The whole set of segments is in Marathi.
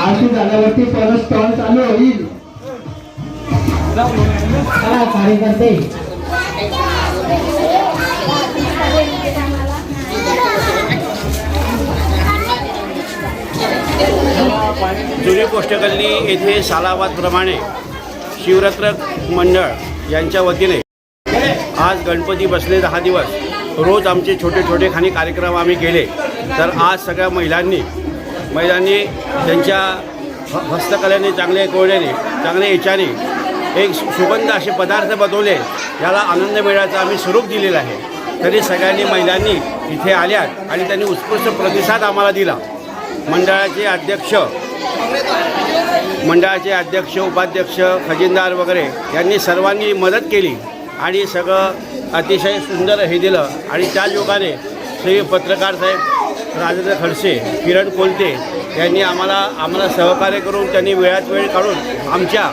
आरती झाल्यावरती परत स्टॉल चालू होईल. कार्यकर्ते जुने कोष्टकल्ली येथे सालावादप्रमाणे शिवरात्र मंडळ यांच्या वतीने आज गणपती बसले दहा दिवस. रोज आमचे छोटे छोटे खाणी कार्यक्रम आम्ही केले. तर आज सगळ्या महिलांनी महिलांनी त्यांच्या ह- हस्तकलेने चांगल्या कोळ्याने चांगल्या याच्याने एक सुगंध असे पदार्थ बनवले. याला आनंद मिळायचा आम्ही स्वरूप दिलेलं आहे. तरी सगळ्यांनी महिलांनी इथे आल्यात आणि त्यांनी उत्कृष्ट प्रतिसाद आम्हाला दिला. मंडळाचे अध्यक्ष मंडळाचे अध्यक्ष उपाध्यक्ष खजिनदार वगैरे यांनी सर्वांनी मदत केली. आणि सगळं अतिशय सुंदर हे दिलं. आणि त्या योगाने श्री पत्रकार साहेब राजेंद्र खडसे किरण कोलते यांनी आम्हाला आम्हाला सहकार्य करून त्यांनी वेळात वेळ काढून आमच्या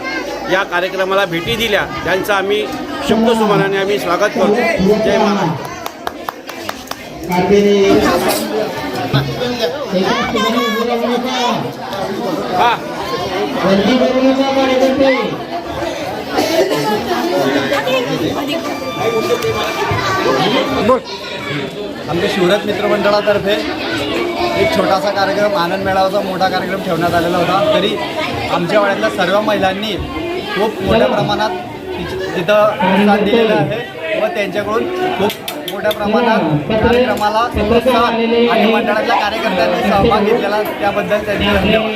या कार्यक्रमाला भेटी दिल्या. त्यांचं आम्ही शब्दसुमानाने आम्ही स्वागत करतो. जय महाराज. हा. आमच्या शिवरात मित्रमंडळातर्फे एक छोटासा कार्यक्रम आनंद मेळावाचा मोठा कार्यक्रम ठेवण्यात आलेला होता. तरी आमच्या वाड्यातल्या सर्व महिलांनी खूप मोठ्या प्रमाणात तिथं प्रोत्साहन दिलेलं आहे व त्यांच्याकडून खूप मोठ्या प्रमाणात कार्यक्रमाला प्रोत्साहन आणि मंडळातल्या कार्यकर्त्यांनी सहभाग घेतलेला. त्याबद्दल त्यांचे धन्यवाद.